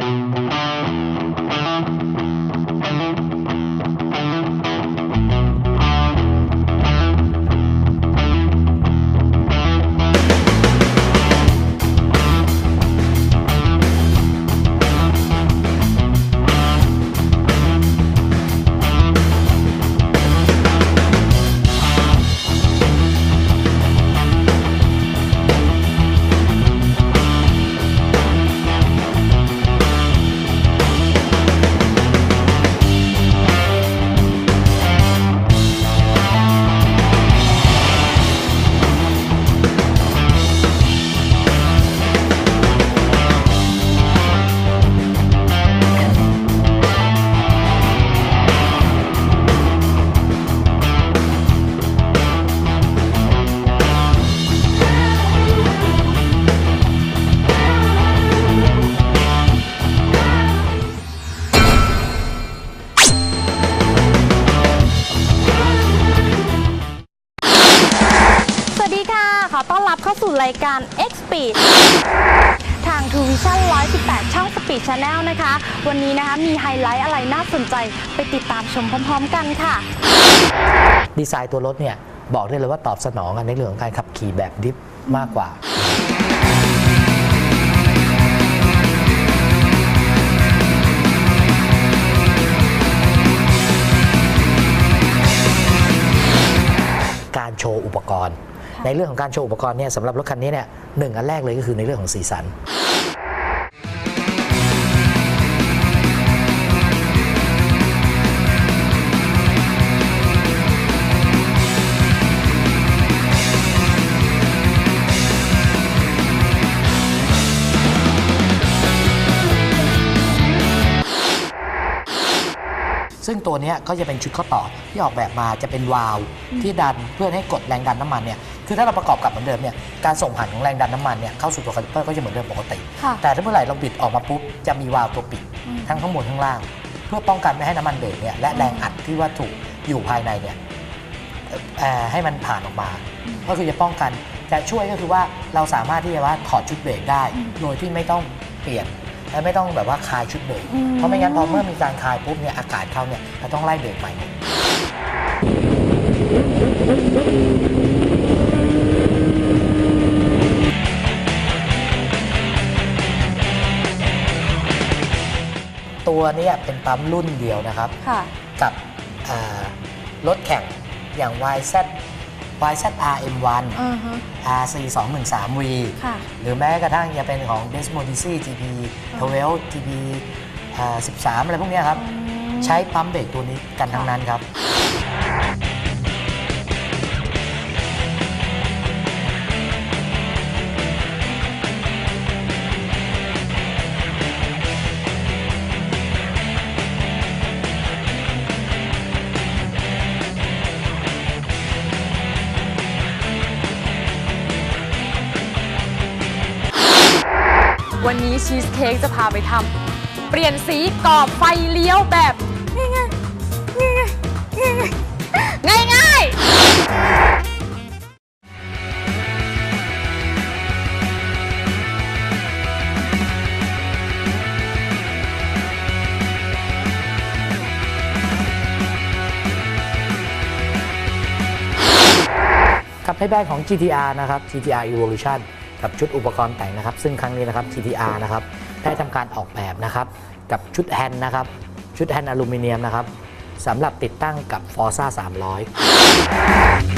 สาสู่รายการ X Speed ทาง True Vision 118 ช่อง Speed Channel นะคะ วันนี้นะคะมีไฮไลท์อะไรน่าสนใจไปติดตามชมพร้อมๆกันค่ะ ดีไซน์ตัวรถเนี่ย บอกได้เลยว่าตอบสนองกันในเรื่องของการขับขี่แบบดิฟมากกว่าการโชว์อุปกรณ์ ในเรื่องของการโชว์อุปกรณ์เนี่ยสำหรับรถคันนี้เนี่ยหนึ่งอันแรกเลยก็คือในเรื่องของสีสัน ซึ่งตัวเนี้ยก็จะเป็นชุดข้อต่อที่ออกแบบมาจะเป็นวาล์วที่ดันเพื่อให้กดแรงดันน้ำมันเนี่ยคือถ้าเราประกอบกับเหมือนเดิมเนี่ยการส่งผ่านของแรงดันน้ำมันเนี่ยเข้าสู่ตัวคาลิปเปอร์ก็จะเหมือนเดิมปกติค่ะแต่ถ้าเมื่อไหร่เราบิดออกมาปุ๊บจะมีวาล์วตัวปิดอืมทั้งข้างบนข้างล่าง เพื่อป้องกันไม่ให้น้ำมันเบรกเนี่ยและแรงอัดที่ว่าถูกอยู่ภายในเนี่ยเอ่อให้มันผ่านออกมา ก็คือจะป้องกันจะช่วยก็คือว่าเราสามารถที่จะว่าถอดชุดเบรกได้ โดยที่ไม่ต้องเปลี่ยน และไม่ต้องแบบว่าคลายชุดเบรกอืมเพราะไม่งั้นพอเมื่อมีการคลายปุ๊บเนี่ยอากาศเข้าเนี่ยเราต้องไล่เบรกใหม่หมดตัวเนี้เป็นปั๊มรุ่นเดียวนะครับค่ะกับอ่ารถแข่งอย่าง YZ YZR M1 อือฮะ RC 2 1 3 V ค่ะหรือแม้กระทั่งจะเป็นของ Desmodici GP 12 GP อ่า13 อะไรพวกเนี้ยครับ ใช้ปั๊มเบรกตัวนี้กันทั้งนั้นครับ วันนี้ชีสเค้กจะพาไปทำเปลี่ยนสีกรอบไฟเลี้ยวแบบง่ายๆง่ายง่ายกับให้แบกของ GTR นะครับ GTR Evolution กับชุดอุปกรณ์แต่งนะครับ ซึ่งครั้งนี้นะครับ GTR นะครับได้ทำการออกแบบนะครับ กับชุดแฮนด์นะครับ ชุดแฮนด์อลูมิเนียมนะครับสำหรับติดตั้งกับ Forza 300